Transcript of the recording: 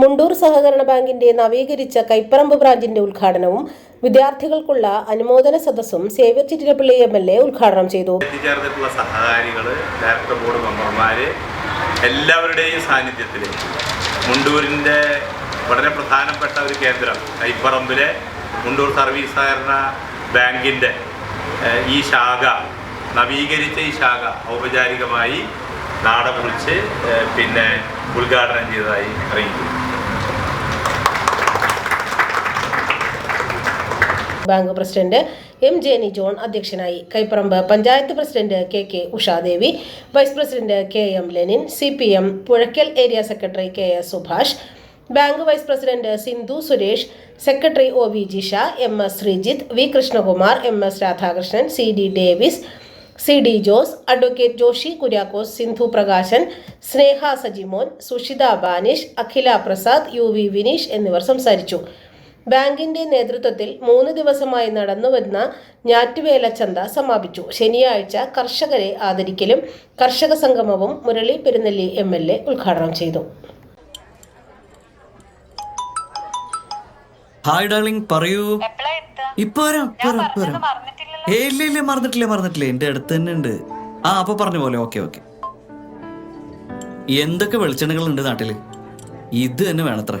മുണ്ടൂർ സഹകരണ ബാങ്കിന്റെ നവീകരിച്ച കൈപ്പറമ്പ് ബ്രാഞ്ചിന്റെ ഉദ്ഘാടനവും വിദ്യാർത്ഥികൾക്കുള്ള അനുമോദന സദസ്സും Xavier Chittilappilly M L A ഉദ്ഘാടനം ചെയ്തു. എത്തിച്ചേർന്നിട്ടുള്ള സഹകാരികൾ ഡയറക്ടർ ബോർഡ് മെമ്പർമാർ എല്ലാവരുടെയും സാന്നിധ്യത്തിൽ മുണ്ടൂരിന്റെ വളരെ പ്രധാനപ്പെട്ട ഒരു കേന്ദ്രം കൈപ്പറമ്പിലെ മുണ്ടൂർ സർവീസ് സഹകരണ ബാങ്കിന്റെ ഈ ശാഖ നവീകരിച്ച ഈ ശാഖ ഔപചാരികമായി നാട പിന്നെ ഉദ്ഘാടനം ചെയ്തതായി അറിയിക്കുന്നു. Bank president M Jeni John അധ്യക്ഷനായി. Kaiparambu panchayat president K K Ushadevi vice president K M Lenin C P M Puzhakkal area secretary K S Subhash bank vice president Sindhu Suresh secretary O V Jisha M S Sreejith V Krishnakumar M S Radhakrishnan C D Davis C D Jose advocate Joshy Kuriakose Sindhu Prakashan Sneha Sajimon Sushitha Banish Akhila Prasad U V Vineesh എന്നിവർ സംസാരിച്ചു. ബാങ്കിന്റെ നേതൃത്വത്തിൽ മൂന്ന് ദിവസമായി നടന്നുവരുന്ന ഞാറ്റുവേല ചന്ത സമാപിച്ചു. ശനിയാഴ്ച കർഷകരെ ആദരിക്കലും കർഷക സംഗമവും Murali Perunelly M L A ഉദ്ഘാടനം ചെയ്തു. ഹായ് ഡാർലിംഗ് പറയൂ. ഇപ്പൊ വരാം. ഏയ് ഇല്ല ഇല്ല മറന്നിട്ടില്ല മറന്നിട്ടില്ല. എന്റെ അടുത്ത് തന്നെ ഉണ്ട്. ആ അപ്പൊ പറഞ്ഞ പോലെ ഓക്കെ ഓക്കെ. എന്തൊക്കെ വെളിച്ചെണ്ണകൾ ഉണ്ട് നാട്ടിൽ? ഇത് തന്നെ വേണത്രേ.